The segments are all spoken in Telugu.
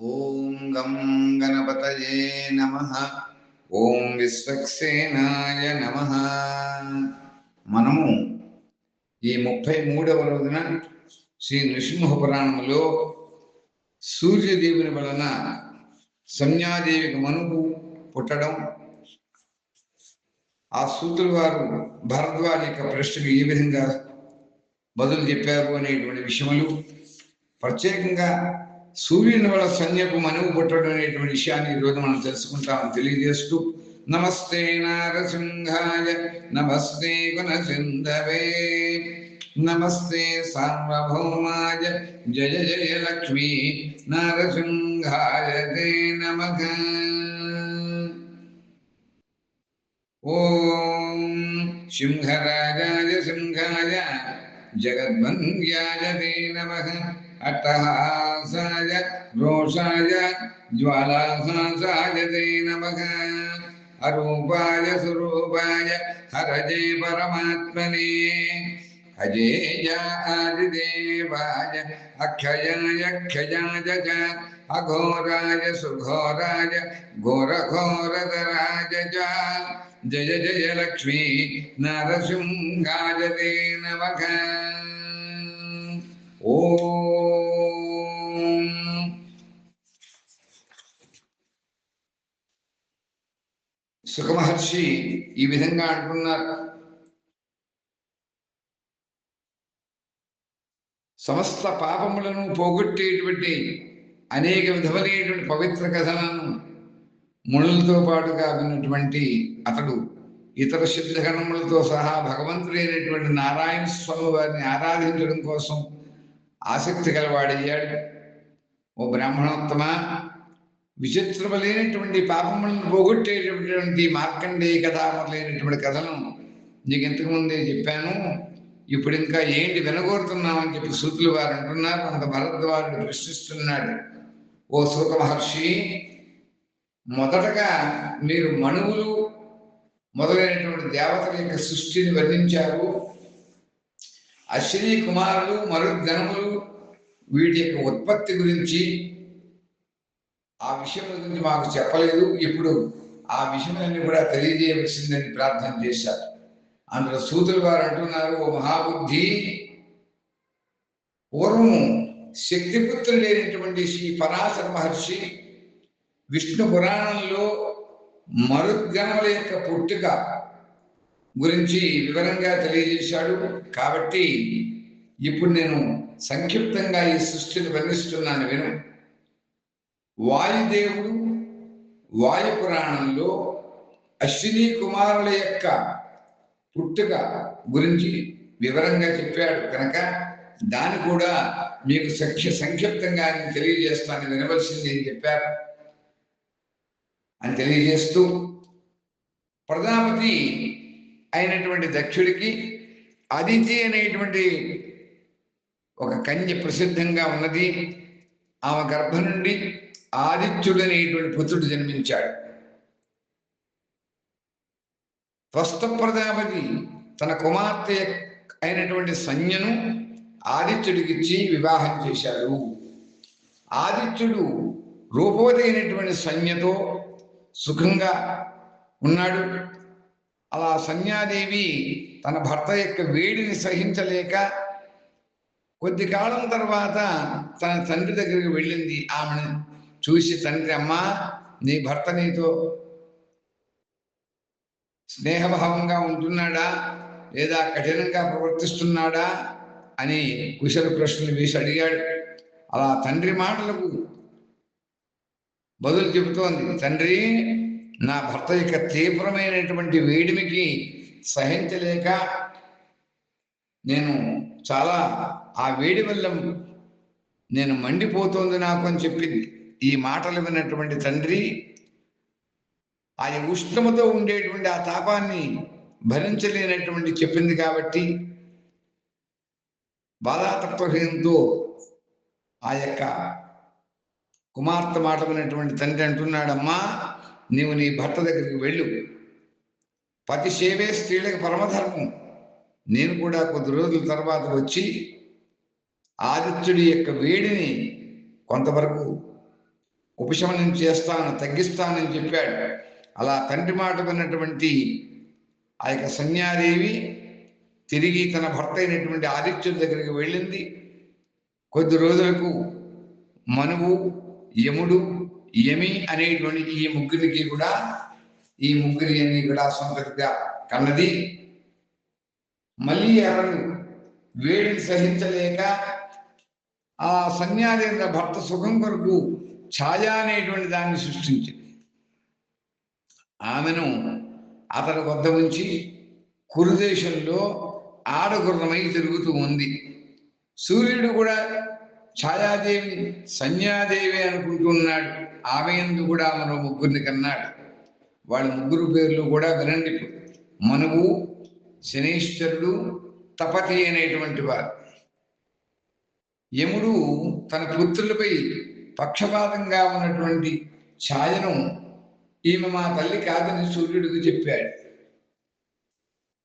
ఓం గం గణపతయే నమ. ఓం విశ్వక్సేనాయ నమ. మనము ఈ ముప్పై మూడవ రోజున శ్రీ నృసింహ పురాణములో సూర్యదేవుని వలన సంజ్ఞాదేవికి మనుపు పుట్టడం. ఆ సూతులు వారు భరద్వాజ యొక్క ప్రశ్నకు ఏ విధంగా బదులు చెప్పారు అనేటువంటి విషయములు. ప్రత్యేకంగా సూర్యుని వల్ల సంజ్ఞకు మనువు పుట్టడం అనేటువంటి విషయాన్ని ఈరోజు మనం తెలుసుకుంటామని తెలియజేస్తూ నమస్తే నారసింహాయ నమస్తే గుణసింధవే నమస్తే సార్వభౌమాయ జయ జయ లక్ష్మీ నారసింహాయ దే నమః. ఓం సింహరాజాయ సింహాయ జగద్వంద్యాయ దే నమః. अट्टहासाय आसाय रोषाय ज्वालासासाय ते नमः। अरूपाय स्वरूपाय हरजे परमात्मने। अजेय आदिदेवाय अक्षयाय क्षयाय च अघोराय सुघोराय घोरघोरधराय च। जय जय लक्ष्मी नरसिंहाय ते नमः। ॐ సుఖమహర్షి ఈ విధంగా అంటున్నారు. సమస్త పాపములను పోగొట్టేటువంటి అనేక విధములైనటువంటి పవిత్ర కథలను మునులతో పాటుగా విన్నటువంటి అతడు ఇతర సిద్ధగణములతో సహా భగవంతుడైనటువంటి నారాయణ స్వామి వారిని ఆరాధించడం కోసం ఆసక్తి కలవాడయ్యాడు ఓ బ్రాహ్మణోత్తమ విచిత్రములైనటువంటి పాపములను పోగొట్టేటటువంటి మార్కండేయ కథ మొదలైనటువంటి కథలను నీకు ఇంతకుముందే చెప్పాను ఇప్పుడు ఇంకా ఏంటి వినగోరుతున్నామని చెప్పి సూతులు వారు అంటున్నారు. అంత భరద్వారుడు ప్రశ్నిస్తున్నాడు ఓ సూత మహర్షి మొదటగా మీరు మణువులు మొదలైనటువంటి దేవతల యొక్క సృష్టిని వర్ణించారు. అశ్విని కుమారులు మరుద్గణములు వీటి యొక్క ఉత్పత్తి గురించి ఆ విషయం గురించి మాకు చెప్పలేదు. ఇప్పుడు ఆ విషయాన్ని కూడా తెలియజేయవలసిందని ప్రార్థన చేశారు. అందులో సూతులు వారు అంటున్నారు ఓ మహాబుద్ధి పూర్వము శక్తిపుత్రుడైనటువంటి శ్రీ పరాశర మహర్షి విష్ణు పురాణంలో మరుద్గణముల యొక్క పుట్టుక గురించి వివరంగా తెలియజేశాడు. కాబట్టి ఇప్పుడు నేను సంక్షిప్తంగా ఈ సృష్టిని వర్ణిస్తున్నాను విను. వాయుదేవుడు వాయు పురాణంలో అశ్విని కుమారుల యొక్క పుట్టుక గురించి వివరంగా చెప్పాడు. కనుక దాన్ని కూడా మీకు సంక్ష సంక్షిప్తంగా నేను తెలియజేస్తాను. వినవలసింది అని చెప్పారు? అని తెలియజేస్తూ ప్రజాపతి అయినటువంటి దక్షుడికి అదితి అనేటువంటి ఒక కన్య ప్రసిద్ధంగా ఉన్నది. ఆమె గర్భం నుండి ఆదిత్యుడు అనేటువంటి పుత్రుడు జన్మించాడు. ప్రస్తుత ప్రజాపతి తన కుమార్తె అయినటువంటి సంజ్ఞను ఆదిత్యుడికిచ్చి వివాహం చేశాడు. ఆదిత్యుడు రూపవతి అయినటువంటి సంజ్ఞతో సుఖంగా ఉన్నాడు. అలా సంజ్ఞాదేవి తన భర్త యొక్క వేడిని సహించలేక కొద్ది కాలం తర్వాత తన తండ్రి దగ్గరికి వెళ్ళింది. ఆమెను చూసి తండ్రి అమ్మా నీ భర్త నీతో స్నేహభావంగా ఉంటున్నాడా? లేదా కఠినంగా ప్రవర్తిస్తున్నాడా? అని కుశల ప్రశ్నలు వేసి అడిగాడు. అలా తండ్రి మాటలకు బదులు చెబుతోంది తండ్రి నా భర్త యొక్క తీవ్రమైనటువంటి వేడిమికి సహించలేక నేను చాలా ఆ వేడి వల్ల నేను మండిపోతోంది నాకు అని చెప్పింది. ఈ మాటలు విన్నటువంటి తండ్రి ఆ ఉష్ణముతో ఉండేటువంటి ఆ తాపాన్ని భరించలేనటువంటి చెప్పింది కాబట్టి బాధాతత్వహీనంతో ఆ యొక్క కుమార్తె మాట విన్నటువంటి తండ్రి అంటున్నాడమ్మా నీవు నీ భర్త దగ్గరికి వెళ్ళు. పతి సేవే స్త్రీలకు పరమధర్మం. నేను కూడా కొద్ది రోజుల తర్వాత వచ్చి ఆదిత్యుడి యొక్క వేడిని కొంతవరకు ఉపశమనం చేస్తాను తగ్గిస్తానని చెప్పాడు. అలా తండ్రి మాట విన్నటువంటి ఆ యొక్క సన్యాదేవి తిరిగి తన భర్త అయినటువంటి ఆదిత్యుడి దగ్గరికి వెళ్ళింది. కొద్ది రోజులకు మనువు యముడు యమి అనేటువంటి ఈ ముగ్గురికి కూడా ఈ ముగ్గురి అని కూడా సొంతగా కన్నది. మళ్ళీ ఎవరు వేడిని సహించలేక ఆ సన్యాదేంద్ర భర్త సుఖం కొరకు ఛాయ అనేటువంటి దాన్ని సృష్టించింది. ఆమెను అతని వద్ద ఉంచి కురుదేశంలో ఆడగుర్రమై తిరుగుతూ ఉంది. సూర్యుడు కూడా ఛాయాదేవి సన్యాదేవి అనుకుంటున్నాడు ఆమె ఎందు కూడా మరో ముగ్గురిని కన్నాడు. వాళ్ళ ముగ్గురు పేర్లు కూడా వినండి మనవు శనీశ్వరుడు తపతి అనేటువంటి వారు. యముడు తన పుత్రులపై పక్షపాతంగా ఉన్నటువంటి ఛాయను ఈమె మా తల్లి కాదని సూర్యుడికి చెప్పాడు.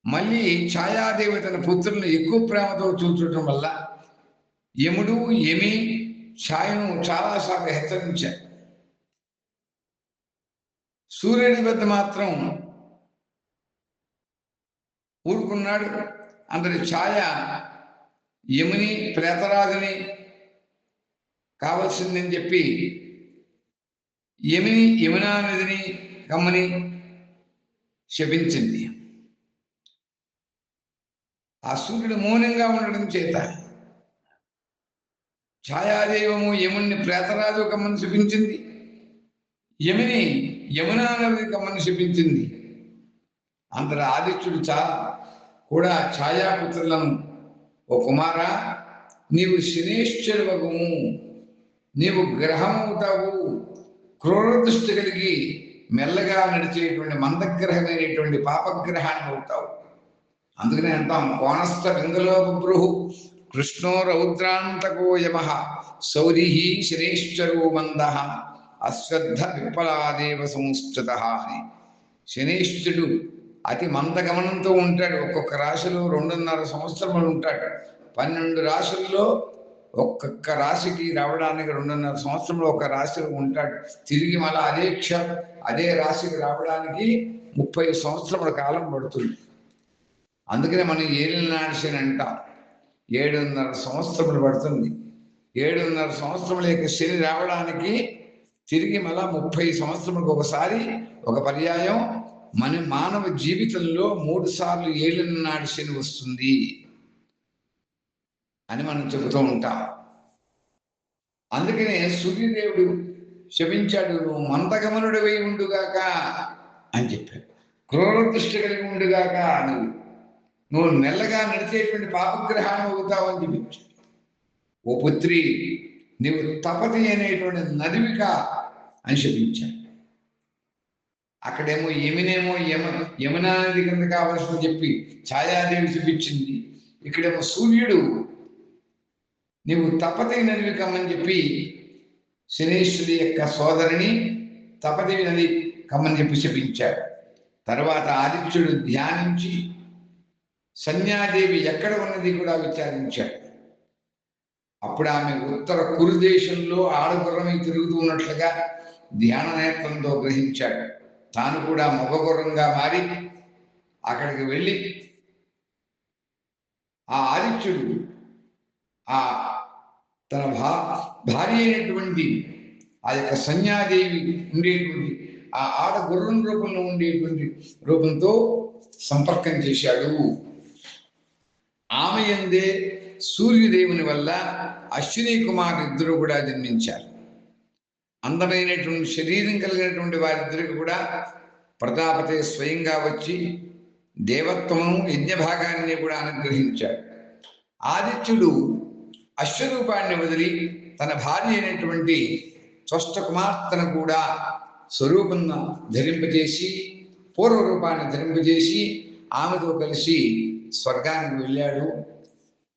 మళ్ళీ ఛాయాదేవి తన పుత్రులను ఎక్కువ ప్రేమతో చూచడం వల్ల యముడు యమి ఛాయను చాలాసార్లు హెచ్చరించాడు సూర్యుడి వద్ద మాత్రం ఊరుకున్నాడు. అందరి ఛాయ యముని ప్రేతరాజుని కావలసిందని చెప్పి యమిని యమునా నదిని కమ్మని శపించింది. ఆ సూర్యుడు మౌనంగా ఉండడం చేత ఛాయాదేవము యముని ప్రేతరాజు కమ్మని శపించింది. యమిని యమునా నది కమ్మని శపించింది. అందరు ఆదిత్యుడు చా కూడా ఛాయాపుత్రులను ఓ కుమార నీవు శనేశ్వరువగము నీవు గ్రహమవుతావు. క్రూర దృష్టి కలిగి మెల్లగా నడిచేటువంటి మందగ్రహమైనటువంటి పాపగ్రహాన్ని అవుతావు. అందుకనే అంటాం కోణస్థ గంగలోపృహు కృష్ణో రౌద్రాంతకో యమ శౌరి శనేశ్వరో మంద అశ్వద్ధ విప్పలాదేవ సంస్థిత అని. శనేశ్వరుడు అతి మందగమనంతో ఉంటాడు. ఒక్కొక్క రాశిలో రెండున్నర సంవత్సరములు ఉంటాడు. పన్నెండు రాశుల్లో ఒక్కొక్క రాశికి రావడానికి రెండున్నర సంవత్సరంలో ఒక రాశిలో ఉంటాడు. తిరిగి మళ్ళీ అదే క్ష అదే రాశికి రావడానికి ముప్పై సంవత్సరముల కాలం పడుతుంది. అందుకనే మనం ఏలిన నాడిసిన అంటాం. ఏడున్నర సంవత్సరములు పడుతుంది. ఏడున్నర సంవత్సరముల యొక్క శని రావడానికి తిరిగి మళ్ళా ముప్పై సంవత్సరములకు ఒకసారి ఒక పర్యాయం మన మానవ జీవితంలో మూడు సార్లు ఏళ్ళని నాడు శని వస్తుంది అని మనం చెబుతూ ఉంటాం. అందుకనే సూర్యదేవుడు శపించాడు నువ్వు వేయి ఉండుగాక అని చెప్పాడు. క్రూర దృష్టి కలిగి ఉండుగాక నువ్వు నువ్వు మెల్లగా నడిచేటువంటి పాపగ్రహాన్ని అవుతావు అని చెప్పి ఓ పుత్రి నీవు తపతి అనేటువంటి నదివిక అని శపించాడు. అక్కడేమో యమినేమో యమ యమునా నది కింద కావాల్సింది చెప్పి ఛాయాదేవి చూపించింది. ఇక్కడేమో సూర్యుడు నీవు తపతి నదివి కమ్మని చెప్పి శనేశ్వరి యొక్క సోదరిని తపతి నది కమ్మని చెప్పి శపించాడు. తర్వాత ఆదిత్యుడు ధ్యానించి సన్యాదేవి ఎక్కడ ఉన్నది కూడా విచారించాడు. అప్పుడు ఆమె ఉత్తర కురు దేశంలో ఆడగుర్రమై తిరుగుతూ ఉన్నట్లుగా ధ్యాన నేత్రంతో గ్రహించాడు. తాను కూడా మగగుర్రంగా మారి అక్కడికి వెళ్ళి ఆ ఆదిత్యుడు ఆ తన భా భార్య అయినటువంటి ఆ యొక్క సన్యాదేవి ఉండేటువంటి ఆ ఆడ గుర్రం రూపంలో ఉండేటువంటి రూపంతో సంపర్కం చేశాడు. ఆమె ఎందే సూర్యదేవుని వల్ల అశ్విని కుమార్ ఇద్దరు కూడా జన్మించారు. అందమైనటువంటి శరీరం కలిగినటువంటి వారిద్దరికి కూడా ప్రతాపతే స్వయంగా వచ్చి దేవత్వము యజ్ఞభాగాన్ని కూడా అనుగ్రహించాడు. ఆదిత్యుడు అశ్వరూపాన్ని వదిలి తన భార్య అయినటువంటి స్వష్ట కుమార్తెను కూడా స్వరూపం ధరింపజేసి పూర్వ రూపాన్ని ధరింపజేసి ఆమెతో కలిసి స్వర్గానికి వెళ్ళాడు.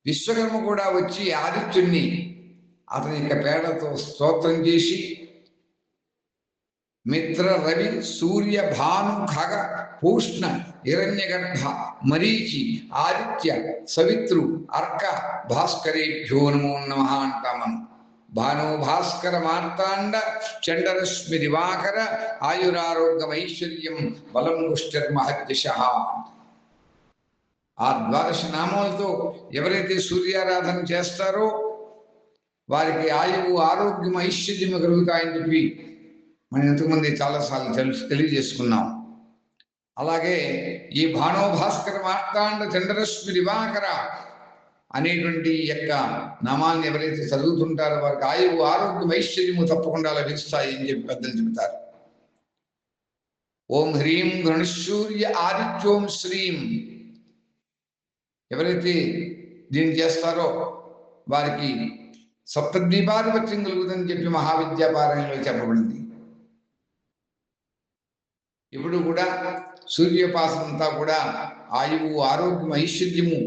విశ్వకర్మ కూడా వచ్చి ఆదిత్యుణ్ణి అతని యొక్క పేడతో స్తోత్రం చేసి మిత్ర రవి సూర్య భాను ఖగ పూష్ణ హిరణ్యగర్భ మరీచి ఆదిత్య సవిత్రు అర్క భాస్కరేభ్యో నమో నమ అంటామను భాను భాస్కర మార్తాండ చండరశ్మి దివాకర ఆయురారోగ్యమైశ్వర్యం బలం పుష్టిర్మహద్యశ ఆ ద్వాదశ నామాలతో ఎవరైతే సూర్యారాధన చేస్తారో వారికి ఆయువు ఆరోగ్యం ఐశ్వర్యం కలుగుతాయని చెప్పి మనం ఎంతమంది చాలాసార్లు తెలుసు తెలియజేసుకున్నాం. అలాగే ఈ భానోభాస్కర మార్తాండ చంద్రరశ్మి దివాకర అనేటువంటి యొక్క నామాన్ని ఎవరైతే చదువుతుంటారో వారికి ఆయువు ఆరోగ్యం ఐశ్వర్యము తప్పకుండా లభిస్తాయి అని చెప్పి పెద్దలు చెబుతారు. ఓం హ్రీం గణశూర్య ఆదిత్యోం శ్రీం. ఎవరైతే దీన్ని చేస్తారో వారికి సప్తద్వీపాధిపత్యం కలుగుతుందని చెప్పి మహావిద్యాపారంలో చెప్పబడింది. ఇప్పుడు కూడా సూర్యోపాసన అంతా కూడా ఆయువు ఆరోగ్యం ఐశ్వర్యము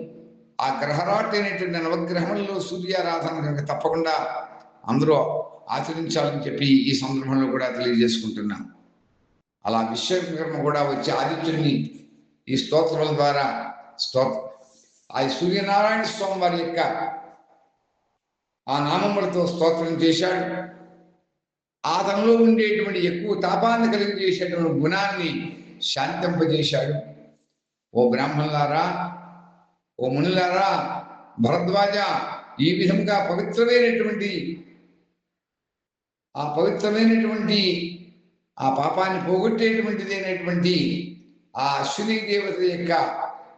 ఆ గ్రహరాటి అనేటువంటి నవగ్రహంలో సూర్యారాధన తప్పకుండా అందరూ ఆచరించాలని చెప్పి ఈ సందర్భంలో కూడా తెలియజేసుకుంటున్నాను అలా విశ్వకర్మ కూడా వచ్చి ఆదిత్యుడిని ఈ స్తోత్రముల ద్వారా స్తో ఆ సూర్యనారాయణ స్వామి వారి యొక్క ఆ నామములతో స్తోత్రం చేశాడు. ఆ తనలో ఉండేటువంటి ఎక్కువ తాపాన్ని కలిగజేసేటువంటి గుణాన్ని శాంతింపజేశాడు. ఓ బ్రాహ్మణులారా ఓ మునులారా భరద్వాజ ఈ విధంగా పవిత్రమైనటువంటి ఆ పవిత్రమైనటువంటి ఆ పాపాన్ని పోగొట్టేటువంటిది అయినటువంటి ఆ అశ్విని దేవత యొక్క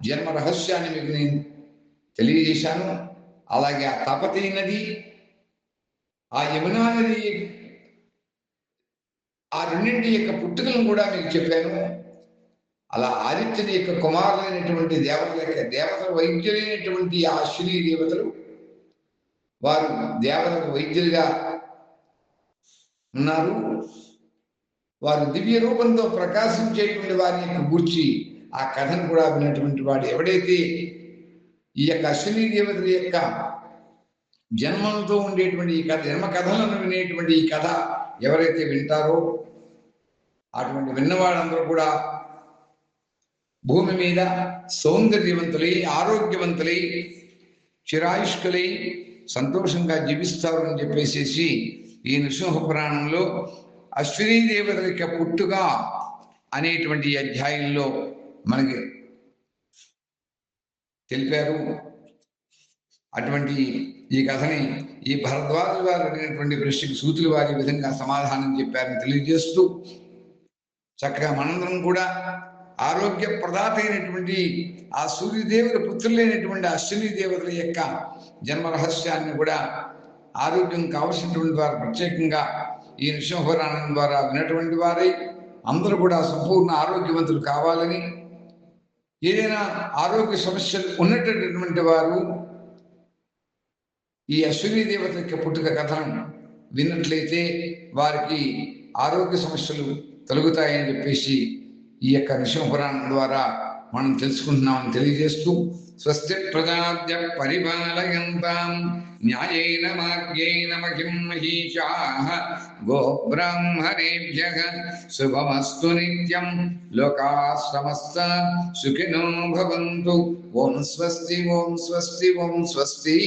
జన్మ రహస్యాన్ని మీకు నేను తెలియజేశాను. అలాగే ఆ తపతి నది ఆ యమునా నది ఆ రెండింటి యొక్క పుట్టుకలను కూడా మీకు చెప్పాను. అలా ఆదిత్యుని యొక్క కుమారులైనటువంటి దేవతల యొక్క దేవతల వైద్యులైనటువంటి ఆ అశ్విని దేవతలు వారు దేవతలకు వైద్యులుగా ఉన్నారు. వారు దివ్య రూపంతో ప్రకాశించేటువంటి వారి యొక్క గూర్చి ఆ కథను కూడా విన్నటువంటి వాడు ఎవడైతే ఈ యొక్క అశ్విని దేవతల యొక్క జన్మంతో ఉండేటువంటి ఈ కథ జన్మ కథలను వినేటువంటి ఈ కథ ఎవరైతే వింటారో అటువంటి విన్నవాళ్ళందరూ కూడా భూమి మీద సౌందర్యవంతులై ఆరోగ్యవంతులై చిరాయుష్కులై సంతోషంగా జీవిస్తారు అని చెప్పేసేసి ఈ నృసింహ పురాణంలో అశ్విని దేవతల యొక్క పుట్టుగా అనేటువంటి అధ్యాయంలో మనకి తెలిపారు. అటువంటి ఈ కథని ఈ భరద్వాజ వారు అడిగినటువంటి ప్రశ్నకి సూతులు వారి విధంగా సమాధానం చెప్పారని తెలియజేస్తూ చక్కగా మనందరం కూడా ఆరోగ్య ప్రదాత అయినటువంటి ఆ సూర్యదేవుల పుత్రులైనటువంటి అశ్విని దేవతల యొక్క జన్మ రహస్యాన్ని కూడా ఆరోగ్యం కావలసినటువంటి వారు ప్రత్యేకంగా ఈ నృసింహపురాణం ద్వారా విన్నటువంటి వారై అందరూ కూడా సంపూర్ణ ఆరోగ్యవంతులు కావాలని ఏదైనా ఆరోగ్య సమస్యలు ఉన్నటువంటి వారు ఈ అశ్విని దేవత యొక్క పుట్టుక కథను విన్నట్లయితే వారికి ఆరోగ్య సమస్యలు తొలగుతాయని చెప్పేసి ఈ యొక్క నృసింహపురాణం ద్వారా మనం తెలుసుకుంటున్నామని తెలియజేస్తూ స్వస్తి ప్రజాద్య పరిపాలయంతాం న్యాయేన మార్గేణ మహిం మహిషా గోబ్రాహ్మణేభ్య శుభమస్తు నిత్యం లోకా సమస్త సుఖినో భవంతు ఓం స్వస్తి ఓం స్వస్తి ఓం స్వస్తి.